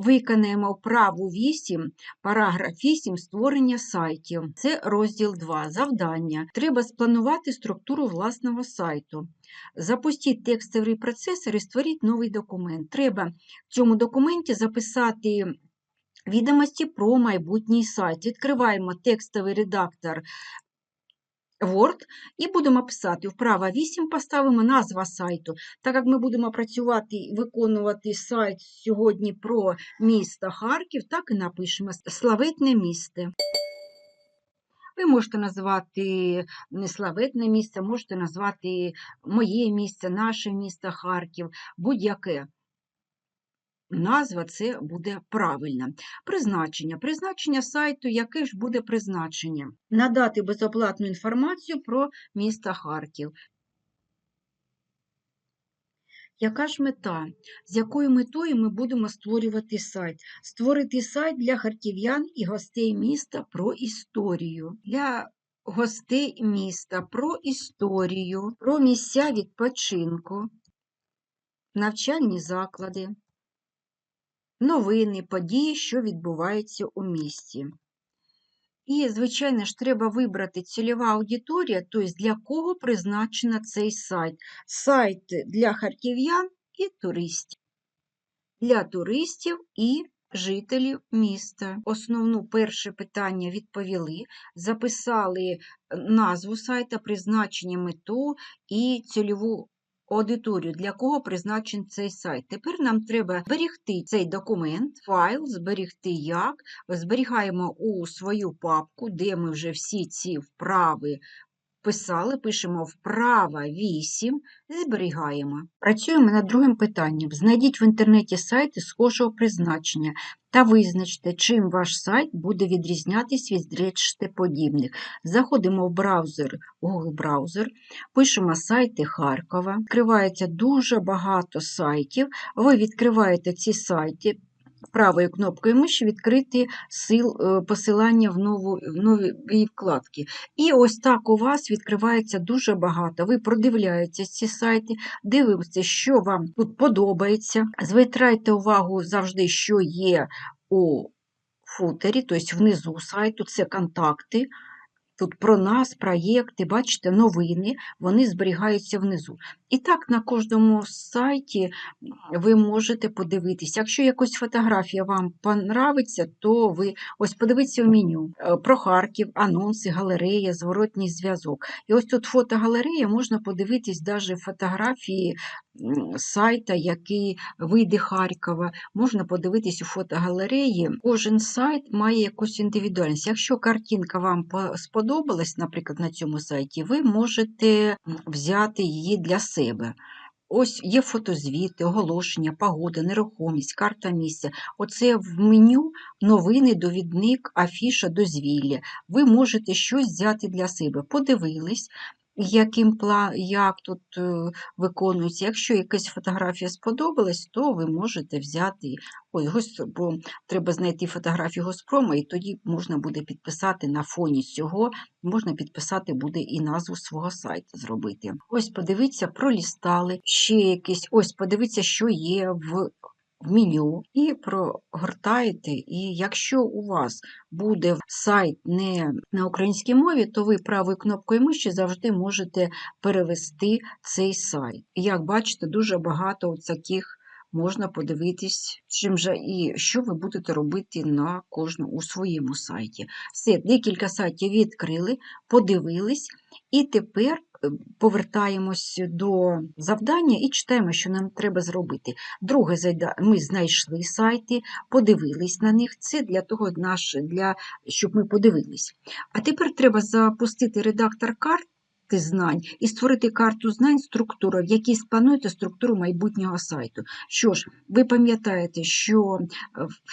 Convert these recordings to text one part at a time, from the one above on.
виконаємо вправу 8, параграф 8 створення сайтів. Це розділ 2. Завдання. Треба спланувати структуру власного сайту. Запустіть текстовий процесор і створіть новий документ. Треба в цьому документі записати відомості про майбутній сайт. Відкриваємо текстовий редактор Word і будемо писати вправа 8, поставимо назва сайту. Так як ми будемо працювати і виконувати сайт сьогодні про місто Харків, так і напишемо славетне місто. Ви можете назвати славетне місце, можете назвати моє місце, наше місто Харків, будь-яке. Назва це буде правильна. Призначення. Призначення сайту, яке ж буде призначення? Надати безоплатну інформацію про місто Харків. Яка ж мета? З якою метою ми будемо створювати сайт? Створити сайт для харків'ян і гостей міста про історію. Для гостей міста про історію, про місця відпочинку, навчальні заклади новини, події, що відбуваються у місті. І, звичайно ж, треба вибрати цільова аудиторія, тобто для кого призначено цей сайт. Сайт для харків'ян і туристів. Для туристів і жителів міста. Основну перше питання відповіли, записали назву сайта, призначення мету і цільову аудиторію, для кого призначений цей сайт. Тепер нам треба зберігти цей документ, файл, зберігти як. Зберігаємо у свою папку, де ми вже всі ці вправи писали, пишемо вправа 8, зберігаємо. Працюємо над другим питанням. Знайдіть в інтернеті сайти схожого призначення та визначте, чим ваш сайт буде відрізнятись від решти подібних. Заходимо в браузер, Google браузер, пишемо сайти Харкова. Відкривається дуже багато сайтів. Ви відкриваєте ці сайти правою кнопкою миші відкрити сил, е, посилання в, нову, в нові вкладки. І ось так у вас відкривається дуже багато. Ви продивляєтеся ці сайти, дивитеся, що вам тут подобається. Звертайте увагу завжди, що є у футері, тобто внизу сайту, це контакти. Тут про нас, проєкти, бачите, новини, вони зберігаються внизу. І так на кожному сайті ви можете подивитися. Якщо якась фотографія вам понравиться, то ви ось подивіться в меню е, про Харків, анонси, галерея, зворотній зв'язок. І ось тут фотогалерея, можна подивитись навіть фотографії сайта, який вийде Харкова. Можна подивитись у фотогалереї. Кожен сайт має якусь індивідуальність. Якщо картинка вам сподобалась, наприклад, на цьому сайті, ви можете взяти її для себе. Ось є фотозвіти, оголошення, погода, нерухомість, карта місця. Оце в меню новини, довідник, афіша, дозвілля. Ви можете щось взяти для себе. Подивились, яким пла... як тут е, виконується. Якщо якась фотографія сподобалась, то ви можете взяти гос... бо треба знайти фотографію Госпрома, і тоді можна буде підписати на фоні цього, можна підписати буде і назву свого сайту зробити. Ось подивіться, пролістали ще якісь, ось подивіться, що є в меню і прогортаєте. І якщо у вас буде сайт не на українській мові, то ви правою кнопкою миші завжди можете перевести цей сайт. Як бачите, дуже багато таких. Можна подивитись, чим же і що ви будете робити на кожному у своєму сайті. Все, декілька сайтів відкрили, подивились, і тепер повертаємось до завдання і читаємо, що нам треба зробити. Друге, ми знайшли сайти, подивились на них. Це для того, для, щоб ми подивились. А тепер треба запустити редактор карт знань і створити карту знань, структура, в якій сплануєте структуру майбутнього сайту. Що ж, ви пам'ятаєте, що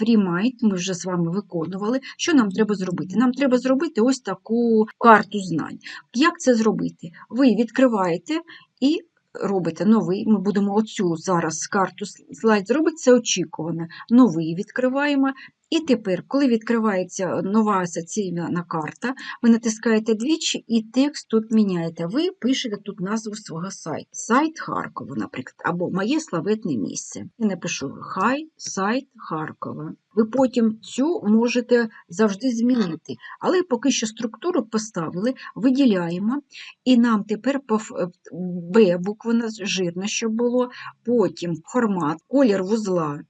FreeMind ми вже з вами виконували. Що нам треба зробити? Нам треба зробити ось таку карту знань. Як це зробити? Ви відкриваєте і робите новий. Ми будемо оцю зараз карту слайд зробити, це очікуване. Новий відкриваємо І тепер, коли відкривається нова асоційна карта, ви натискаєте двічі і текст тут міняєте. Ви пишете тут назву свого сайту. Сайт Харкова, наприклад, або Моє славетне місце. Я напишу Хай сайт Харкова. Ви потім цю можете завжди змінити. Але поки що структуру поставили, виділяємо, і нам тепер по Б буква жирна, щоб було, потім формат, колір вузла.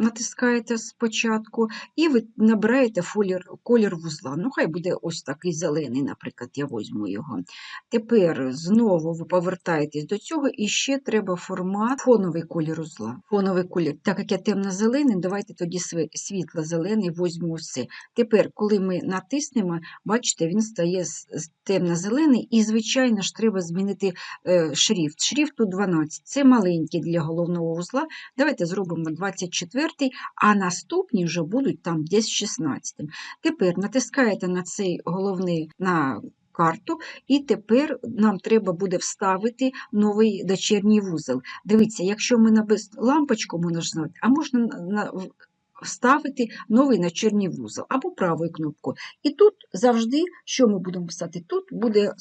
Натискаєте спочатку, і ви набираєте фолір, колір вузла. Ну, хай буде ось такий зелений, наприклад, я візьму його. Тепер знову ви повертаєтесь до цього, і ще треба формат, фоновий колір узла. Фоновий колір, так як я темно-зелений, давайте тоді світло-зелений візьму все. Тепер, коли ми натиснемо, бачите, він стає темно-зелений, і, звичайно ж, треба змінити е, шрифт. Шрифт тут 12, це маленький для головного вузла. Давайте зробимо 24, а наступні вже будуть там десь 16. Тепер натискаєте на цей головний на карту, і тепер нам треба буде вставити новий дочірній вузол. Дивіться, якщо ми на без лампочку можна нажати, а можна на- на- вставити новий начерній вузол або правою кнопкою. І тут завжди, що ми будемо писати? Тут буде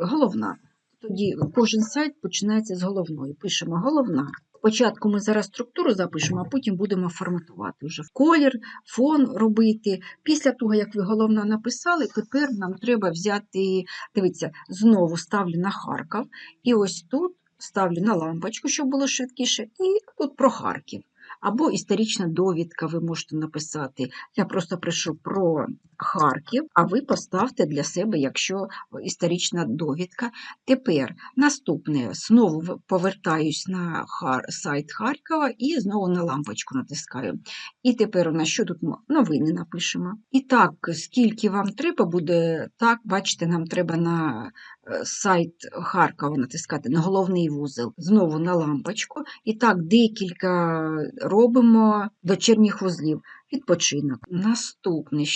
головна. Тоді кожен сайт починається з головної. Пишемо головна. Спочатку ми зараз структуру запишемо, а потім будемо форматувати вже в колір, фон робити. Після того, як ви головна написали, тепер нам треба взяти, дивіться, знову ставлю на Харків, і ось тут ставлю на лампочку, щоб було швидкіше, і тут про Харків. Або історична довідка ви можете написати. Я просто пишу про Харків, а ви поставте для себе, якщо історична довідка. Тепер наступне знову повертаюсь на сайт Харкова і знову на лампочку натискаю. І тепер у нас що тут новини напишемо. І так, скільки вам треба буде, так, бачите, нам треба на е, сайт Харкова натискати на головний вузол, знову на лампочку. І так, декілька робимо дочірніх вузлів. Відпочинок. Наступний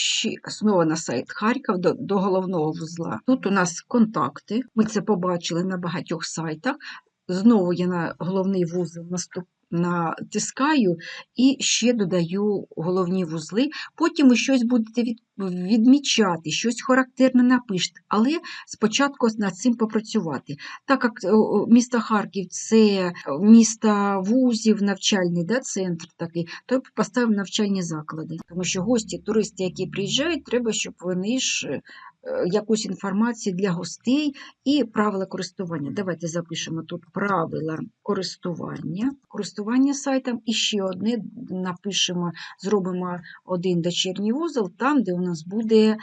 знову на сайт Харків до, до головного вузла. Тут у нас контакти. Ми це побачили на багатьох сайтах. Знову я на головний вузол наступ, натискаю і ще додаю головні вузли. Потім ви щось будете відмічати, щось характерне напишете, але спочатку над цим попрацювати. Так як е, о, місто Харків це місто вузів, навчальний да, центр такий, то поставимо навчальні заклади. Тому що гості, туристи, які приїжджають, треба, щоб вони ж е, якусь інформацію для гостей і правила користування. Давайте запишемо тут правила користування, користування сайтом і ще одне напишемо, зробимо один дочірній вузол, там, де у нас буде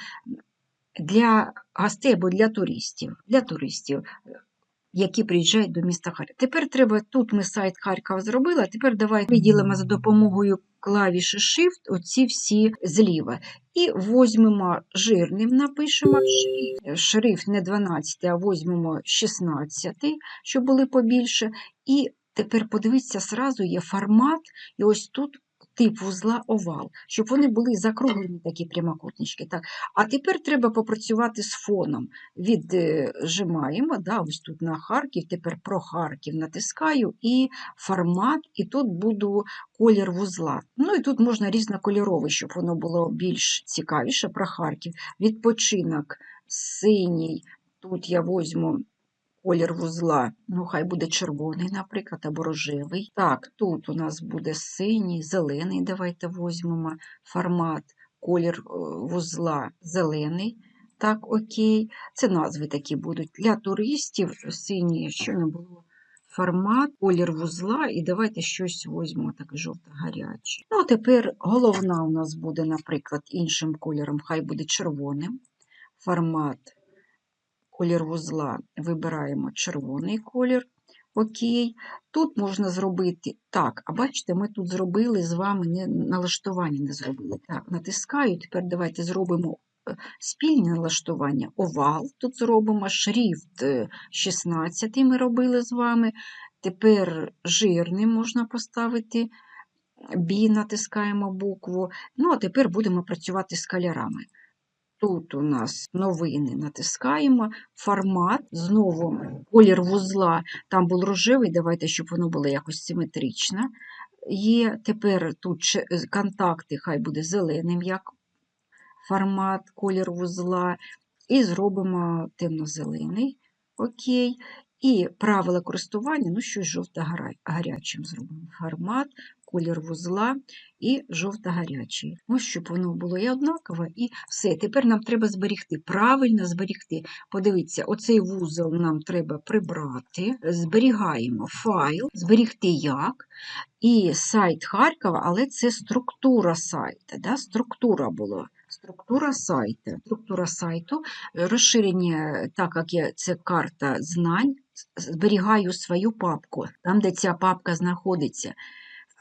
для гостей або для туристів. Для туристів які приїжджають до міста Харків. Тепер треба, тут ми сайт Харкова зробили, тепер давайте виділимо за допомогою клавіші Shift оці всі зліва. І візьмемо жирним, напишемо шрифт не 12, а візьмемо 16, щоб були побільше. І тепер подивіться, зразу є формат, і ось тут тип вузла овал, щоб вони були закруглені такі прямокутнички. Так. А тепер треба попрацювати з фоном. Віджимаємо, да, ось тут на Харків, тепер про Харків натискаю і формат, і тут буду колір вузла. Ну і тут можна різнокольоровий, щоб воно було більш цікавіше про Харків. Відпочинок синій. Тут я візьму колір вузла, ну хай буде червоний, наприклад, або рожевий. Так, тут у нас буде синій, зелений, давайте візьмемо формат, колір е, вузла зелений. Так, окей. Це назви такі будуть. Для туристів синій, що не було. Формат, колір вузла, і давайте щось візьмемо, так жовто-гаряче. Ну, а тепер головна у нас буде, наприклад, іншим кольором, хай буде червоним. Формат колір вузла вибираємо червоний колір. Окей. Тут можна зробити так, а бачите, ми тут зробили з вами не, налаштування не зробили. Так, натискаю, тепер давайте зробимо е, спільне налаштування. Овал тут зробимо, шрифт е, 16 ми робили з вами. Тепер жирним можна поставити, бі натискаємо букву. Ну, а тепер будемо працювати з кольорами. Тут у нас новини натискаємо, формат, знову колір вузла, там був рожевий, давайте, щоб воно було якось симетрично. є. Тепер тут е, контакти, хай буде зеленим, як формат, колір вузла. І зробимо темно-зелений. Окей. І правила користування, ну щось жовто-гарячим зробимо. Формат, колір вузла і жовто-гарячий. Ось щоб воно було і однаково, і все. Тепер нам треба зберігти, правильно зберігти. Подивіться, оцей вузол нам треба прибрати. Зберігаємо файл, зберігти як. І сайт Харкова, але це структура сайту. Да? Структура була. Структура сайту. Структура сайту, розширення, так як це карта знань, зберігаю свою папку. Там, де ця папка знаходиться,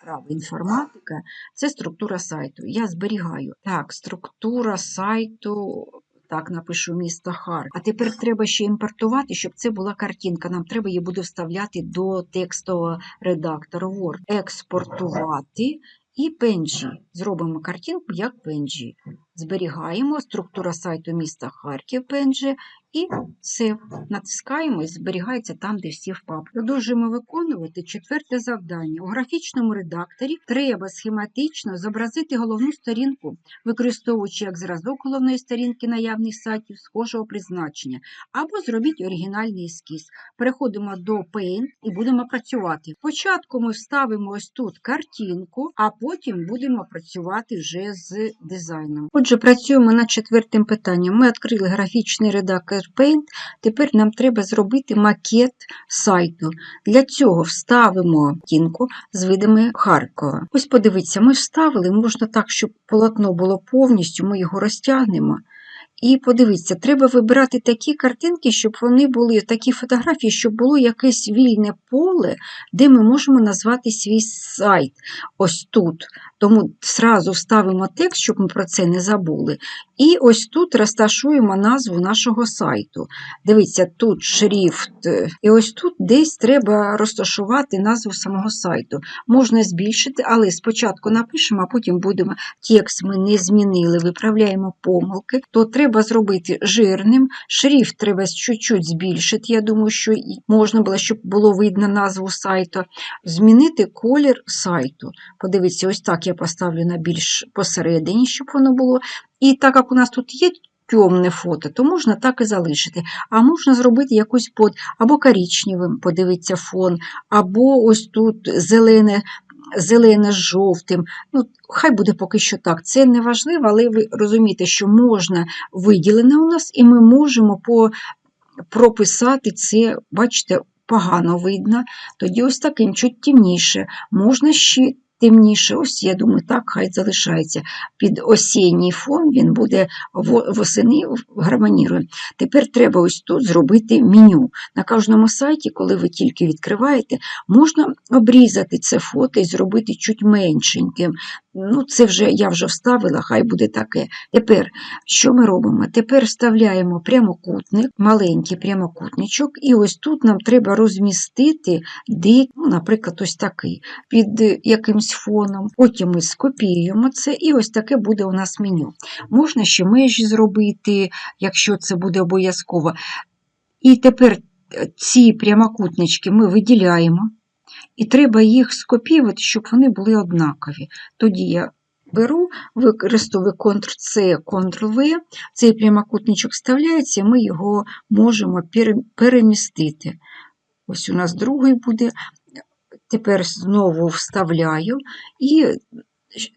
вправа інформатика, це структура сайту. Я зберігаю. Так, структура сайту. Так, напишу місто Хар. А тепер треба ще імпортувати, щоб це була картинка. Нам треба її буде вставляти до текстового редактора Word. Експортувати і PNG. Зробимо картинку як PNG. Зберігаємо структура сайту міста Харків PNG і Save. Натискаємо і зберігається там, де всі в папці. Продовжуємо виконувати четверте завдання. У графічному редакторі треба схематично зобразити головну сторінку, використовуючи як зразок головної сторінки наявних сайтів схожого призначення, або зробіть оригінальний ескіз. Переходимо до Paint і будемо працювати. Спочатку ми вставимо ось тут картинку, а потім будемо працювати вже з дизайном. Отже, працюємо над четвертим питанням. Ми відкрили графічний редактор Paint. Тепер нам треба зробити макет сайту. Для цього вставимо тінку з видами Харкова. Ось подивіться, ми вставили, можна так, щоб полотно було повністю, ми його розтягнемо. І подивіться, треба вибирати такі картинки, щоб вони були такі фотографії, щоб було якесь вільне поле, де ми можемо назвати свій сайт. Ось тут. Тому зразу ставимо текст, щоб ми про це не забули. І ось тут розташуємо назву нашого сайту. Дивіться, тут шрифт. І ось тут десь треба розташувати назву самого сайту. Можна збільшити, але спочатку напишемо, а потім будемо текст ми не змінили, виправляємо помилки, то треба зробити жирним. Шрифт треба чуть-чуть збільшити. Я думаю, що можна було, щоб було видно назву сайту. Змінити колір сайту. Подивіться, ось так я поставлю на більш посередині, щоб воно було. І так як у нас тут є темне фото, то можна так і залишити. А можна зробити якось под або коричневим, подивіться фон, або ось тут зелене. Зелене з жовтим, ну хай буде поки що так. Це не важливо, але ви розумієте, що можна виділене у нас, і ми можемо по, прописати це, бачите, погано видно. Тоді ось таким чуть темніше. Можна ще темніше. Ось, я думаю, так, хай залишається. Під осінній фон він буде восени гармонірує. Тепер треба ось тут зробити меню. На кожному сайті, коли ви тільки відкриваєте, можна обрізати це фото і зробити чуть меншеньким. Ну, це вже я вже вставила, хай буде таке. Тепер, що ми робимо? Тепер вставляємо прямокутник, маленький прямокутничок, і ось тут нам треба розмістити, де, ну, наприклад, ось такий, під якимсь фоном. Потім ми скопіюємо це, і ось таке буде у нас меню. Можна ще межі зробити, якщо це буде обов'язково. І тепер ці прямокутнички ми виділяємо. І треба їх скопіювати, щоб вони були однакові. Тоді я беру, використовую Ctrl-C, Ctrl-V, цей прямокутничок вставляється, ми його можемо перемістити. Ось у нас другий буде. Тепер знову вставляю і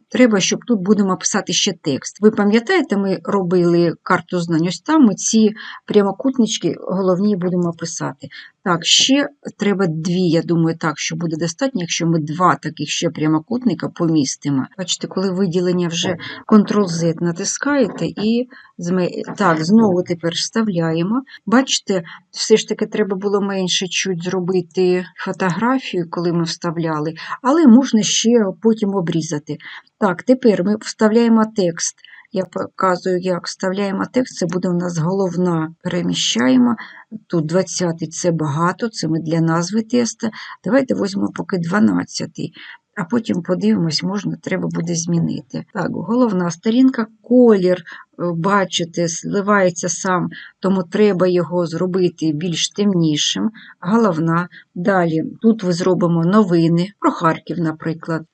Треба, щоб тут будемо писати ще текст. Ви пам'ятаєте, ми робили карту знань, ось там ми ці прямокутнички головні будемо писати. Так, ще треба дві, я думаю, так, що буде достатньо, якщо ми два таких ще прямокутника помістимо. Бачите, коли виділення вже Ctrl-Z натискаєте і так, знову тепер вставляємо. Бачите, все ж таки треба було менше чуть зробити фотографію, коли ми вставляли, але можна ще потім обрізати. Так, тепер ми вставляємо текст. Я показую, як вставляємо текст, це буде у нас головна. Переміщаємо. Тут 20 це багато, це ми для назви теста. Давайте візьмемо поки 12 а потім подивимось, можна, треба буде змінити. Так, головна сторінка, колір, е, бачите, зливається сам, тому треба його зробити більш темнішим. Головна. Далі тут ви зробимо новини про Харків, наприклад.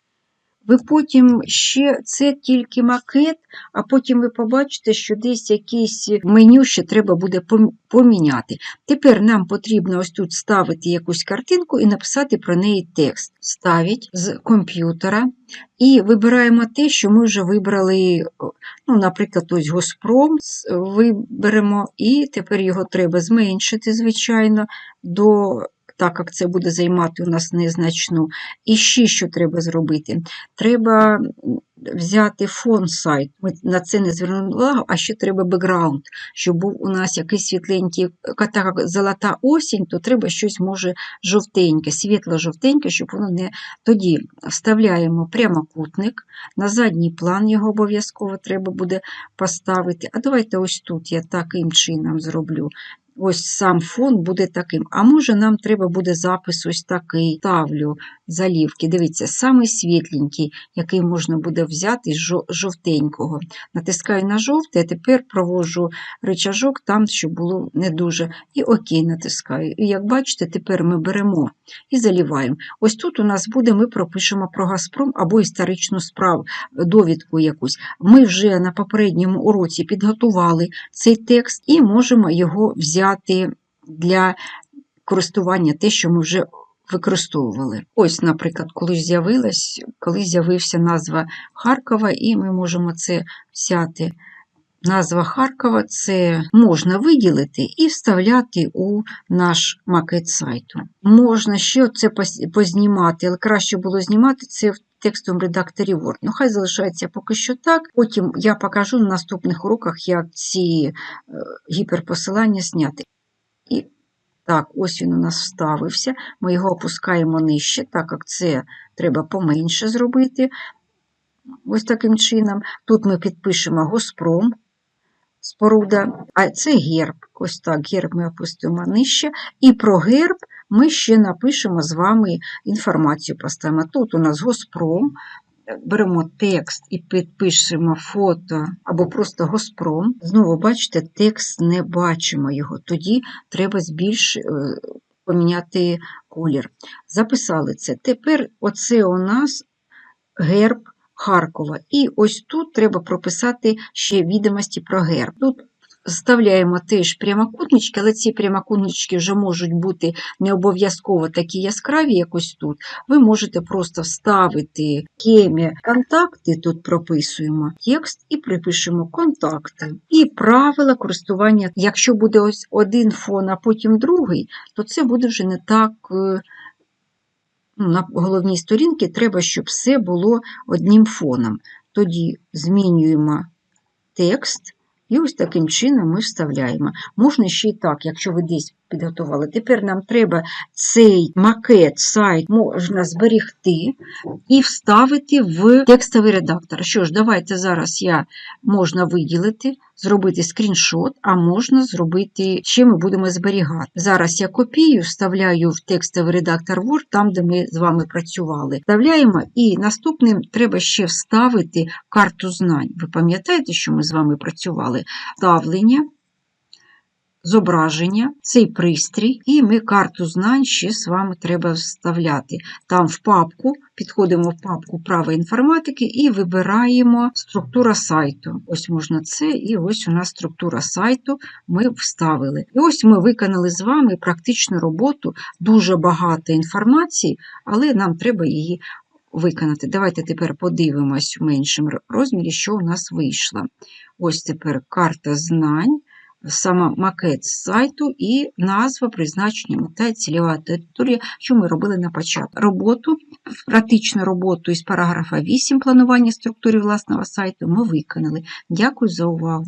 Ви потім ще це тільки макет, а потім ви побачите, що десь якесь меню ще треба буде поміняти. Тепер нам потрібно ось тут ставити якусь картинку і написати про неї текст. Ставить з комп'ютера і вибираємо те, що ми вже вибрали, ну, наприклад, ось Госпром виберемо, і тепер його треба зменшити, звичайно, до. Так як це буде займати у нас незначну. І ще що треба зробити? Треба взяти фон сайт. Ми на це не звернули увагу, а ще треба бекграунд, щоб був у нас якийсь світленький, так як золота осінь, то треба щось може жовтеньке, світло-жовтеньке, щоб воно не. Тоді вставляємо прямокутник, на задній план його обов'язково треба буде поставити. А давайте ось тут я таким чином зроблю. Ось сам фон буде таким. А може нам треба буде запис ось такий. Ставлю залівки. Дивіться, самий світленький, який можна буде взяти з жовтенького. Натискаю на жовтий, а тепер проводжу рычажок там, щоб було не дуже. І ОК натискаю. І як бачите, тепер ми беремо і заліваємо. Ось тут у нас буде, ми пропишемо про Газпром або історичну справу, довідку якусь. Ми вже на попередньому уроці підготували цей текст і можемо його взяти для користування, те, що ми вже використовували. Ось, наприклад, коли з'явилась, коли з'явився назва Харкова, і ми можемо це взяти. Назва Харкова це можна виділити і вставляти у наш макет сайту. Можна ще це познімати, але краще було знімати це в текстовому редакторі Word. Ну, хай залишається поки що так. Потім я покажу на наступних уроках, як ці е, гіперпосилання зняти. І так, ось він у нас вставився. Ми його опускаємо нижче, так як це треба поменше зробити. Ось таким чином. Тут ми підпишемо Госпром, споруда, а це герб. Ось так, герб ми опустимо нижче. І про герб ми ще напишемо з вами інформацію. Поставимо. Тут у нас Госпром. Беремо текст і підпишемо фото або просто Госпром. Знову, бачите, текст не бачимо його. Тоді треба збільш... е, поміняти колір. Записали це. Тепер оце у нас герб Харкова. І ось тут треба прописати ще відомості про герб. Тут Вставляємо теж прямокутнички, але ці прямокутнички вже можуть бути не обов'язково такі яскраві, як ось тут. Ви можете просто вставити кемі контакти, тут прописуємо текст і припишемо контакти. І правила користування. Якщо буде ось один фон, а потім другий, то це буде вже не так. е, ну, на головній сторінці треба, щоб все було одним фоном. Тоді змінюємо текст. І ось таким чином ми вставляємо. Можна ще й так, якщо ви десь підготували. Тепер нам треба цей макет, сайт можна зберегти і вставити в текстовий редактор. Що ж, давайте зараз я можна виділити, зробити скріншот, а можна зробити, ще ми будемо зберігати. Зараз я копію, вставляю в текстовий редактор Word, там, де ми з вами працювали. Вставляємо, і наступним треба ще вставити карту знань. Ви пам'ятаєте, що ми з вами працювали? Вставлення, зображення, цей пристрій, і ми карту знань ще з вами треба вставляти. Там в папку, підходимо в папку права інформатики і вибираємо структура сайту. Ось можна це, і ось у нас структура сайту ми вставили. І ось ми виконали з вами практичну роботу, дуже багато інформації, але нам треба її виконати. Давайте тепер подивимось в меншому розмірі, що у нас вийшло. Ось тепер карта знань саме макет сайту і назва призначення мета і цільова територія, що ми робили на початку. Роботу, практичну роботу із параграфа 8 планування структури власного сайту ми виконали. Дякую за увагу.